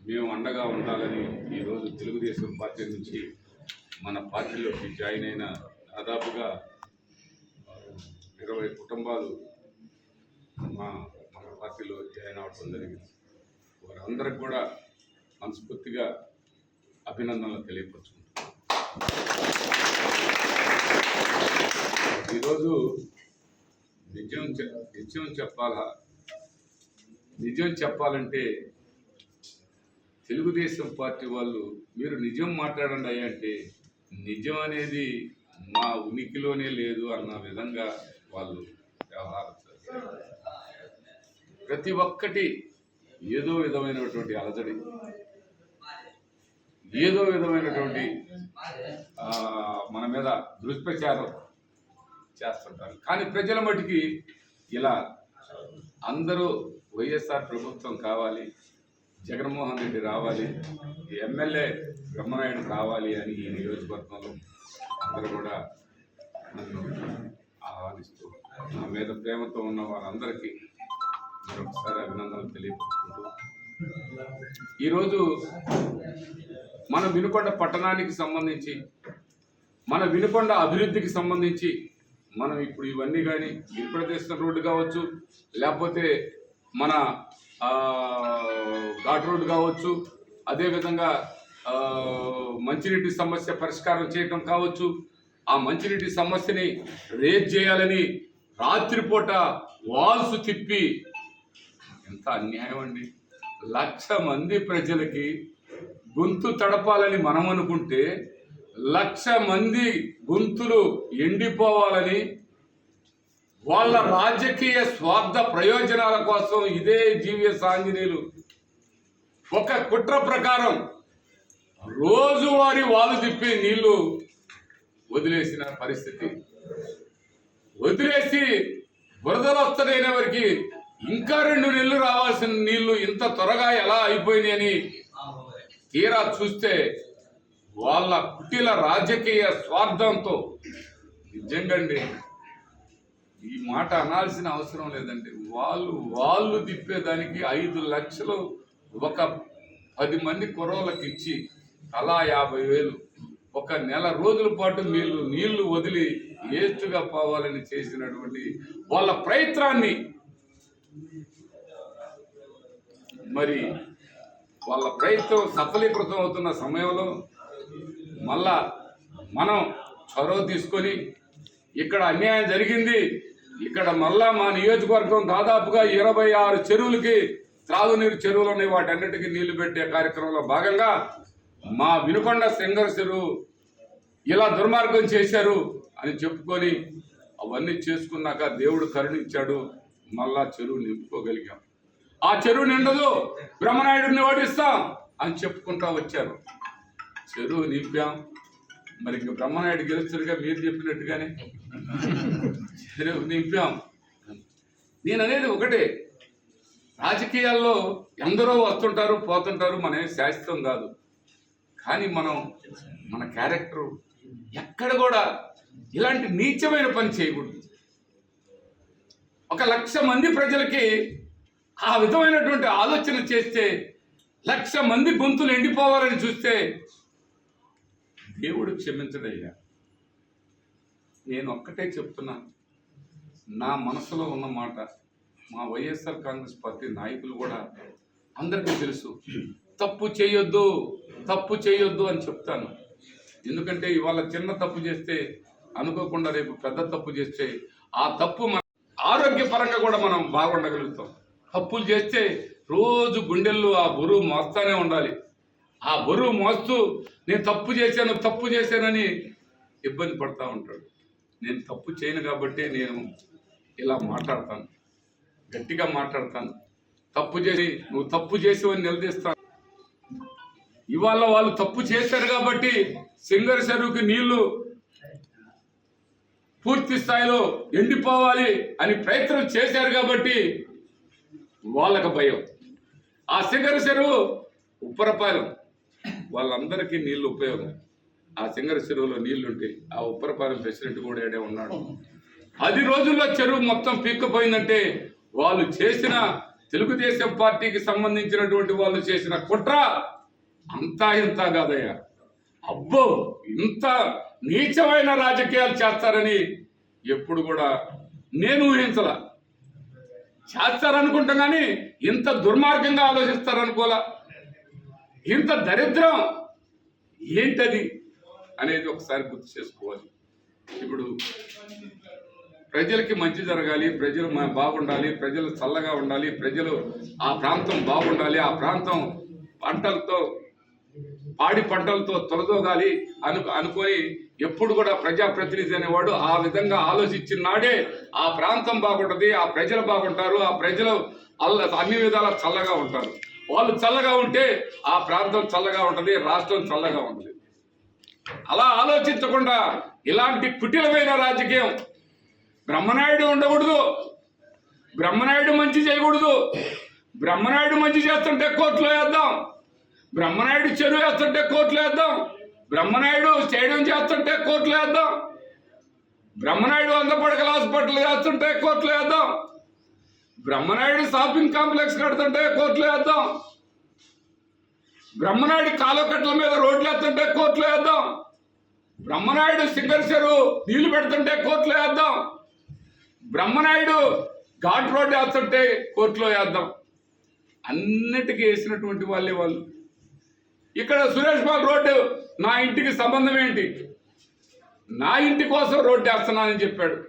మేము అండగా ఉండాలని ఈరోజు తెలుగుదేశం పార్టీ నుంచి మన పార్టీలోకి జాయిన్ అయిన దాదాపుగా ఇరవై కుటుంబాలు మా మన పార్టీలో జాయిన్ అవడం జరిగింది. వారందరికి కూడా మనస్ఫూర్తిగా అభినందనలు తెలియపరుచుకుంటున్నాను ఈరోజు నిజం నిజం చెప్పాలా? నిజం చెప్పాలంటే తెలుగుదేశం పార్టీ వాళ్ళు మీరు నిజం మాట్లాడండి అయ్యా అంటే నిజం అనేది మా ఉనికిలోనే లేదు అన్న విధంగా వాళ్ళు వ్యవహారం చేస్తారు. ప్రతి ఒక్కటి ఏదో విధమైనటువంటి అలజడి ఏదో విధమైనటువంటి మన మీద దుష్ప్రచారం చేస్తుంటారు కానీ ప్రజల మటుకి ఇలా అందరూ వైఎస్ఆర్ ప్రభుత్వం కావాలి జగన్మోహన్ రెడ్డి రావాలి ఈ ఎమ్మెల్యే బ్రహ్మనాయుడు రావాలి అని ఈ నియోజకవర్గంలో అందరూ కూడా నన్ను ఆహ్వానిస్తూ నా మీద ప్రేమతో ఉన్న వారందరికీ మరొకసారి అభినందనలు తెలియపరుచుకుంటూ ఈరోజు మన వినుకొండ పట్టణానికి సంబంధించి మన వినుకొండ అభివృద్ధికి సంబంధించి మనం ఇప్పుడు ఇవన్నీ కానీ గిరిప్రదేశం రోడ్డు కావచ్చు లేకపోతే మన ఘాట్ రోడ్డు కావచ్చు అదేవిధంగా మంచినీటి సమస్య పరిష్కారం చేయటం కావచ్చు. ఆ మంచినీటి సమస్యని రేజ్ చేయాలని రాత్రిపూట వాల్స్ తిప్పి ఎంత అన్యాయం అండి. లక్ష మంది ప్రజలకి గొంతు తడపాలని మనం అనుకుంటే లక్ష మంది గొంతులు ఎండిపోవాలని వాళ్ళ రాజకీయ స్వార్థ ప్రయోజనాల కోసం ఇదే జీవిఎస్ ఆంజనేయులు. ఒక కుట్ర ప్రకారం రోజువారి వాళ్ళు తిప్పి నీళ్ళు వదిలేసిన పరిస్థితి. వదిలేసి బురదలు వస్తున్నాయిన వారికి ఇంకా రెండు నెలలు రావాల్సిన నీళ్ళు ఇంత త్వరగా ఎలా అయిపోయినాయని తీరా చూస్తే వాళ్ళ కుటిల రాజకీయ స్వార్థంతో నిజంగండి. ఈ మాట అనాల్సిన అవసరం లేదండి. వాళ్ళు వాళ్ళు తిప్పేదానికి ఐదు లక్షలు ఒక పది మంది కుర్రోళ్ళకి ఇచ్చి అలా యాభై వేలు. ఒక నెల రోజుల పాటు నీళ్ళు నీళ్ళు వదిలి వేస్ట్గా పోవాలని చేసినటువంటి వాళ్ళ ప్రయత్నాన్ని మరి వాళ్ళ ప్రయత్నం సఫలీకృతం అవుతున్న సమయంలో మళ్ళా మనం చొరవ తీసుకొని ఇక్కడ అన్యాయం జరిగింది. ఇక్కడ మళ్ళా మా నియోజకవర్గం దాదాపుగా ఇరవై ఆరు చెరువులకి త్రాగునీరు చెరువులు ఉన్నాయి. వాటన్నిటికీ నీళ్ళు పెట్టే కార్యక్రమంలో భాగంగా మా వినుకొండ సింగర్ చెరువు ఇలా దుర్మార్గం చేశారు అని చెప్పుకొని అవన్నీ చేసుకున్నాక దేవుడు కరుణించాడు. మళ్ళా చెరువు నింపుకోగలిగాం. ఆ చెరువు నిండదు బ్రహ్మనాయుడిని ఓడిస్తాం అని చెప్పుకుంటా వచ్చారు. చెరువు నింపాం. మరి ఇంక బ్రహ్మనాయుడు గెలుస్తారుగా మీరు చెప్పినట్టుగానే. నింపాం. నేను అనేది ఒకటే. రాజకీయాల్లో ఎందరో వస్తుంటారు పోతుంటారు మన శాశ్వతం కాదు. కానీ మనం మన క్యారెక్టర్ ఎక్కడ కూడా ఇలాంటి నీచమైన పని చేయకూడదు. ఒక లక్ష మంది ప్రజలకి ఆ విధమైనటువంటి ఆలోచన చేస్తే లక్ష మంది గొంతులు ఎండిపోవాలని చూస్తే దేవుడు క్షమించడయ్యా. నేను ఒక్కటే చెప్తున్నా. నా మనసులో ఉన్న మాట మా వైఎస్ఆర్ కాంగ్రెస్ పార్టీ నాయకులు కూడా అందరికీ తెలుసు. తప్పు చేయొద్దు తప్పు చేయొద్దు అని చెప్తాను. ఎందుకంటే ఇవాళ చిన్న తప్పు చేస్తే అనుకోకుండా రేపు పెద్ద తప్పు చేస్తే ఆ తప్పు మన ఆరోగ్యపరంగా కూడా మనం బాగుండగలుగుతాం. తప్పులు చేస్తే రోజు గుండెల్లో ఆ బరువు మోస్తానే ఉండాలి. ఆ బరువు మోస్తూ నేను తప్పు చేశాను తప్పు చేశానని ఇబ్బంది పడతా ఉంటాడు. నేను తప్పు చేయను కాబట్టి నేను ఇలా మాట్లాడతాను. గట్టిగా మాట్లాడతాను. తప్పు చేసి నువ్వు తప్పు చేసావని నిలదీస్తాను. ఇవాళ వాళ్ళు తప్పు చేశారు కాబట్టి సింగర్ చెరువుకి నీళ్ళు పూర్తి స్థాయిలో ఎండిపోవాలి అని ప్రయత్నం చేశారు కాబట్టి వాళ్ళకు భయం. ఆ సింగర్ చెరువు ఉప్పరపాలెం. వాళ్ళందరికీ నీళ్ళు ఉపయోగం. ఆ సింగర చెరువులో నీళ్ళుంటే ఆ ఉప్పరపాలెం ప్రెసిడెంట్ కూడా ఏడే ఉన్నాడు. పది రోజుల్లో చెరువు మొత్తం పీక్కపోయిందంటే వాళ్ళు చేసిన తెలుగుదేశం పార్టీకి సంబంధించినటువంటి వాళ్ళు చేసిన కుట్ర అంతా ఇంత కాదయ్యా. అబ్బో ఇంత నీచమైన రాజకీయాలు చేస్తారని ఎప్పుడు కూడా నేను ఊహించలా. చేస్తారనుకుంటా కానీ ఇంత దుర్మార్గంగా ఆలోచిస్తారనుకోలే ఇంత దరిద్రం ఏంటది అనేది ఒకసారి గుర్తు చేసుకోవాలి. ఇప్పుడు ప్రజలకి మంచి జరగాలి ప్రజలు బాగుండాలి ప్రజలు చల్లగా ఉండాలి ప్రజలు ఆ ప్రాంతం బాగుండాలి ఆ ప్రాంతం పంటలతో పాడి పంటలతో తొలదోగాలి అను అనుకొని ఎప్పుడు కూడా ప్రజాప్రతినిధి అనేవాడు ఆ విధంగా ఆలోచించినాడే ఆ ప్రాంతం బాగుంటుంది ఆ ప్రజలు బాగుంటారు ఆ ప్రజలు అల్ల అన్ని విధాలా చల్లగా ఉంటారు. వాళ్ళు చల్లగా ఉంటే ఆ ప్రాంతం చల్లగా ఉంటుంది రాష్ట్రం చల్లగా ఉంటుంది. అలా ఆలోచించకుండా ఇలాంటి కుటిలమైన రాజకీయం బ్రహ్మనాయుడు ఉండకూడదు. బ్రహ్మనాయుడు మంచి చేయకూడదు. బ్రహ్మనాయుడు మంచి చేస్తుంటే కోర్టులో వేద్దాం. బ్రహ్మనాయుడు చెరువు వేస్తుంటే కోర్టులో వేద్దాం. బ్రహ్మనాయుడు స్టేడియం చేస్తుంటే కోర్టులో వేద్దాం. బ్రహ్మనాయుడు వంద పడకల హాస్పిటల్ చేస్తుంటే కోర్టులో వేద్దాం. బ్రహ్మనాయుడు షాపింగ్ కాంప్లెక్స్ కడుతుంటే కోర్టులో వేద్దాం. బ్రహ్మనాయుడు కాలకట్ల మీద రోడ్లు వేస్తుంటే కోర్టులో వేద్దాం. బ్రహ్మనాయుడు సింగర్ చెరువు నీళ్ళు పెడుతుంటే కోర్టులో వేద్దాం. బ్రహ్మనాయుడు ఘాట్ రోడ్డు వేస్తుంటే కోర్టులో వేద్దాం. అన్నిటికీ వేసినటువంటి వాళ్ళే వాళ్ళు. ఇక్కడ సురేష్ బాబు రోడ్డు నా ఇంటికి సంబంధం ఏంటి? నా ఇంటి కోసం రోడ్డు వేస్తున్నానని చెప్పాడు.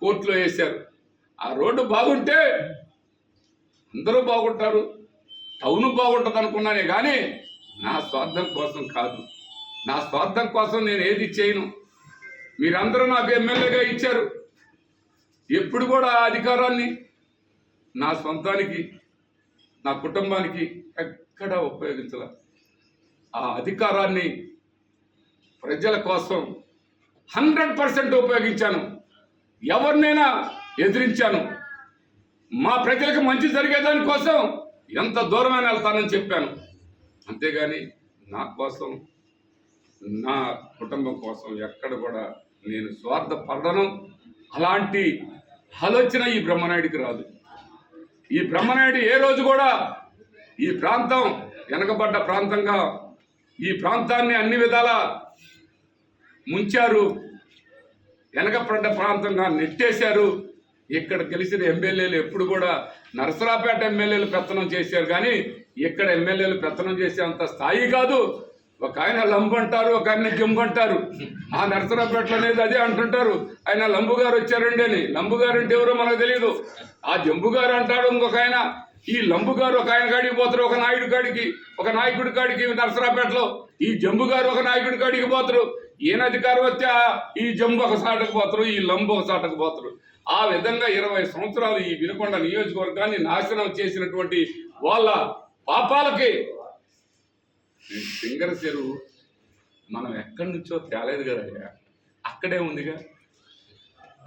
కోర్టులో వేశారు. ఆ రోడ్డు బాగుంటే అందరూ బాగుంటారు టౌన్ బాగుంటుంది అనుకున్నానే కానీ నా స్వార్థం కోసం కాదు. నా స్వార్థం కోసం నేను ఏది చేయను. మీరందరూ నాకు ఎమ్మెల్యేగా ఇచ్చారు. ఎప్పుడు కూడా ఆ అధికారాన్ని నా సొంతానికి నా కుటుంబానికి ఎక్కడ ఉపయోగించాల. ఆ అధికారాన్ని ప్రజల కోసం హండ్రెడ్ పర్సెంట్ ఉపయోగించాను. ఎవరినైనా ఎదిరించాను. మా ప్రజలకు మంచి జరిగేదాని కోసం ఎంత దూరమైన వెళ్తానని చెప్పాను. అంతేగాని నా కోసం నా కుటుంబం కోసం ఎక్కడ కూడా నేను స్వార్థపడను. అలాంటి ఆలోచన ఈ బ్రహ్మనాయుడికి రాదు. ఈ బ్రహ్మనాయుడు ఏ రోజు కూడా ఈ ప్రాంతం వెనకబడ్డ ప్రాంతంగా ఈ ప్రాంతాన్ని అన్ని విధాల ముంచారు. వెనకబడ్డ ప్రాంతంగా నెట్టేశారు. ఇక్కడ గెలిచిన ఎమ్మెల్యేలు ఎప్పుడు కూడా నరసరాపేట ఎమ్మెల్యేలు పెత్తనం చేశారు కానీ ఇక్కడ ఎమ్మెల్యేలు పెత్తనం చేసేంత స్థాయి కాదు. ఒక ఆయన లంబు అంటారు ఒక ఆయన జంబు అంటారు ఆ నరసరాపేట అనేది అదే అంటుంటారు. ఆయన లంబు గారు వచ్చారండి అని. లంబు గారు అంటే ఎవరో మనకు తెలియదు. ఆ జంబు గారు అంటాడు ఇంకొక ఆయన. ఈ లంబు గారు ఒక ఆయన కాడికి పోతారు ఒక నాయుడు కాడికి ఒక నాయకుడి కాడికి నరసరాపేటలో ఈ జంబు గారు ఒక నాయకుడి కాడికి పోతారు. ఈయన అధికారం వస్తే ఈ జంబు ఒక సాటకు పోతారు ఈ లంబు ఒక సాటకు పోతారు. ఆ విధంగా ఇరవై సంవత్సరాలు ఈ వినుకొండ నియోజకవర్గాన్ని నాశనం చేసినటువంటి వాళ్ళ పాపాలకి సింగర చెరువు మనం ఎక్కడి నుంచో తేలేదు కదయ్యా అక్కడే ఉందిగా.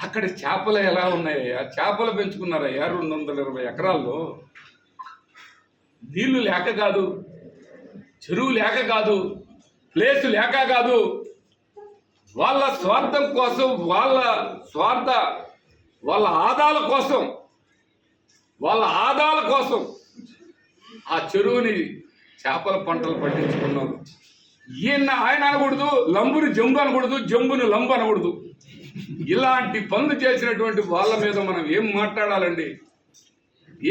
అక్కడ చేపలు ఎలా ఉన్నాయ్యా చేపలు పెంచుకున్నారయ్యా రెండు వందల ఇరవై ఎకరాల్లో. నీళ్ళు లేక కాదు చెరువు లేక కాదు ప్లేస్ లేక కాదు. వాళ్ళ స్వార్థం కోసం వాళ్ళ స్వార్థ వాళ్ళ ఆదాల కోసం వాళ్ళ ఆదాల కోసం ఆ చెరువుని చేపల పంటలు పండించుకున్నారు ఈయన ఆయన అనకూడదు లంబుని జంబు అనకూడదు జంబుని లంబు అనకూడదు. ఇలాంటి పనులు చేసినటువంటి వాళ్ళ మీద మనం ఏం మాట్లాడాలండి?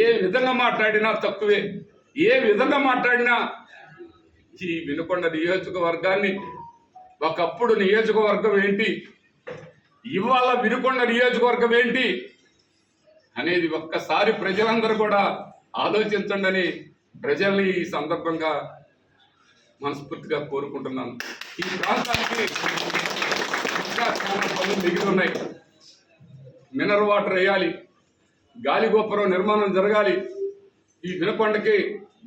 ఏ విధంగా మాట్లాడినా తక్కువే. ఏ విధంగా మాట్లాడినా ఈ వినుకొండ నియోజకవర్గాన్ని ఒకప్పుడు నియోజకవర్గం ఏంటి? ఇవాళ వినుకొండ నియోజకవర్గం ఏంటి అనేది ఒక్కసారి ప్రజలందరూ కూడా ఆలోచించండి అని ప్రజల్ని ఈ సందర్భంగా మనస్ఫూర్తిగా కోరుకుంటున్నాను. ఈ ప్రాంతానికి ఇంకా చాలా పనులు మిగిలి ఉన్నాయి. మినరల్ వాటర్ వేయాలి గాలి గోపురం నిర్మాణం జరగాలి. ఈ వినకొండకి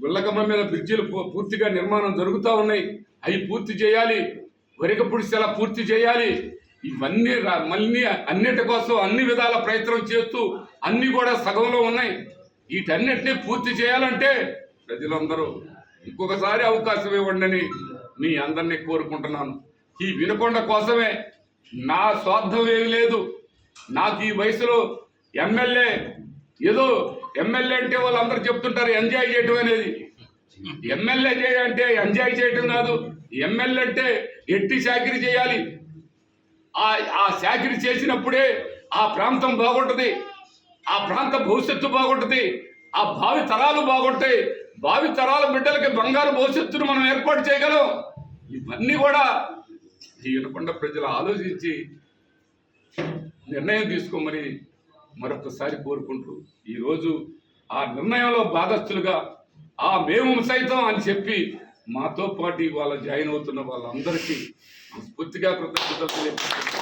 గుల్లకమ్మ మీద బ్రిడ్జిలు పూర్తిగా నిర్మాణం జరుగుతూ ఉన్నాయి. అవి పూర్తి చేయాలి వరిక పుడిసెల పూర్తి చేయాలి. ఇవన్నీ మళ్ళీ అన్నిటి కోసం అన్ని విధాల ప్రయత్నం చేస్తూ అన్ని కూడా సగంలో ఉన్నాయి. వీటన్నిటిని పూర్తి చేయాలంటే ప్రజలందరూ ఇంకొకసారి అవకాశం ఇవ్వండి మీ అందరినీ కోరుకుంటున్నాను. ఈ వినకొండ కోసమే నా స్వార్థం ఏమి లేదు. నాకు ఈ వయసులో ఎమ్మెల్యే ఏదో ఎమ్మెల్యే అంటే వాళ్ళందరూ చెప్తుంటారు ఎంజాయ్ చేయటం అనేది. ఎమ్మెల్యే చేయాలంటే ఎంజాయ్ చేయటం కాదు. ఎమ్మెల్యే అంటే ఎట్టి చాకరీ చేయాలి. ఆ ఆ చాకరీ చేసినప్పుడే ఆ ప్రాంతం బాగుంటుంది. ఆ ప్రాంత భవిష్యత్తు బాగుంటుంది. ఆ భావి తరాలు బాగుంటాయి భావి తరాల బిడ్డలకి బంగారు భవిష్యత్తును మనం ఏర్పాటు చేయగలం. ఇవన్నీ కూడా ఈనకొండ ప్రజలు ఆలోచించి నిర్ణయం తీసుకోమని మరొకసారి కోరుకుంటూ ఈరోజు ఆ నిర్ణయంలో భాగస్థులుగా ఆ మేము సైతం అని చెప్పి మాతో పాటు ఇవాళ జాయిన్ అవుతున్న వాళ్ళందరికీ స్ఫూర్తిగా కృతజ్ఞతలు తెలియజేస్తున్నాను.